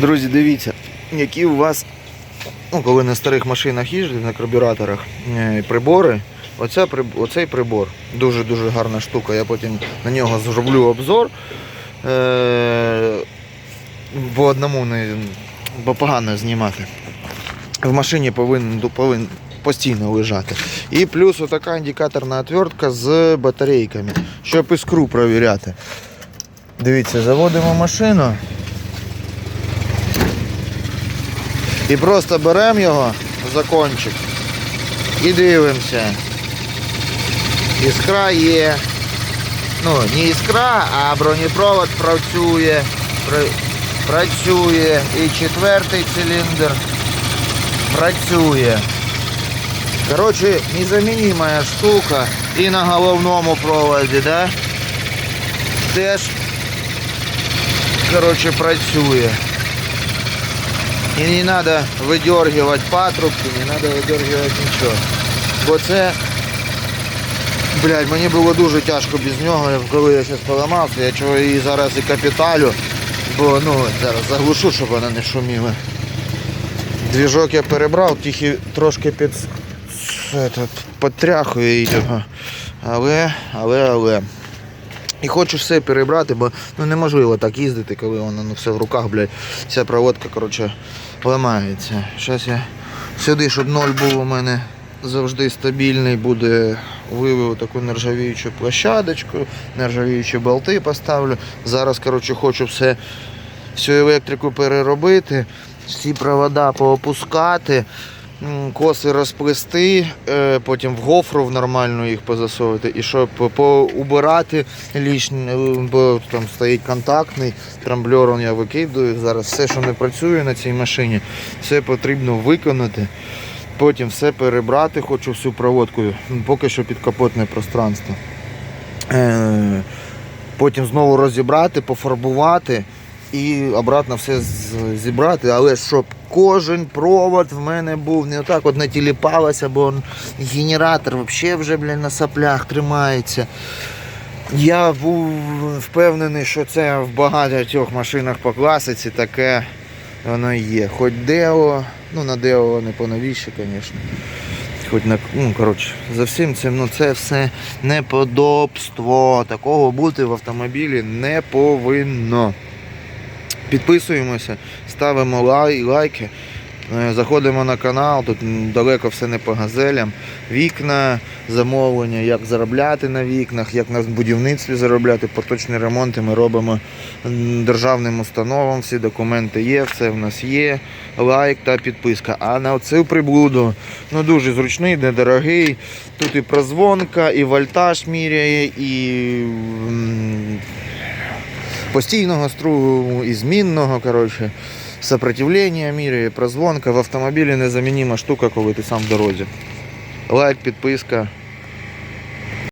Друзі, дивіться, які у вас, ну, коли на старих машинах їздите, на карбюраторах, е, прибори. Оця, оцей прибор дуже-дуже гарна штука. Я потім на нього зроблю обзор. Е, бо одному не бо погано знімати. В машині повинен, повинен постійно лежати. І плюс отака індикаторна отвертка з батарейками, щоб іскру провіряти. Дивіться, заводимо машину. І просто беремо його за кончик і дивимося. Іскра є. Ну, не іскра, а бронепровод працює. Працює. І четвертий циліндр працює. Коротше, незамінима штука. І на головному проводі, да? Теж коротше, працює. І не треба видергувати патрубки, не треба видергувати нічого. Бо це, блядь, мені було дуже тяжко без нього, коли я зараз поламався, я чого її зараз і капіталю, бо ну, зараз заглушу, щоб вона не шуміла. Двіжок я перебрав, тільки трошки під этот, потряхує його. Але, але, але. І хочу все перебрати, бо ну, неможливо так їздити, коли воно ну, все в руках, блядь. Ця проводка, коротше, ламається. Зараз я сюди, щоб ноль був у мене завжди стабільний, буде вивів таку нержавіючу площадочку, нержавіючі болти поставлю. Зараз, коротше, хочу все, всю електрику переробити, всі провода поопускати. Коси розплести, е, потім в гофру в нормальну їх позасовувати і щоб поубирати лишнє, е, бо там стоїть контактний, трамблер я викидаю. Зараз все, що не працює на цій машині, все потрібно виконати. Потім все перебрати, хочу всю проводку, поки що підкапотне пространство. Е, Потім знову розібрати, пофарбувати і обратно все зібрати, але щоб кожен провод в мене був не отак от не тіліпалося, бо генератор взагалі вже блін, на соплях тримається. Я був впевнений, що це в багатьох машинах по класиці таке воно є. Хоч Део, ну на Део вони поновіші, звісно. Хоч на ну, коротше, за всім цим, ну це все неподобство. Такого бути в автомобілі не повинно. Підписуємося, ставимо лай, лайки, е, заходимо на канал, тут далеко все не по газелям. Вікна, замовлення, як заробляти на вікнах, як на будівництві заробляти, поточні ремонти ми робимо державним установам, всі документи є, все в нас є. Лайк та підписка. А на оцю приблуду ну дуже зручний, недорогий. Тут і прозвонка, і вольтаж міряє, і постійного струму, і змінного, коротше. Сопротивлення міряє, прозвонка в автомобілі незамінима штука, коли ти сам в дорозі. Лайк, підписка.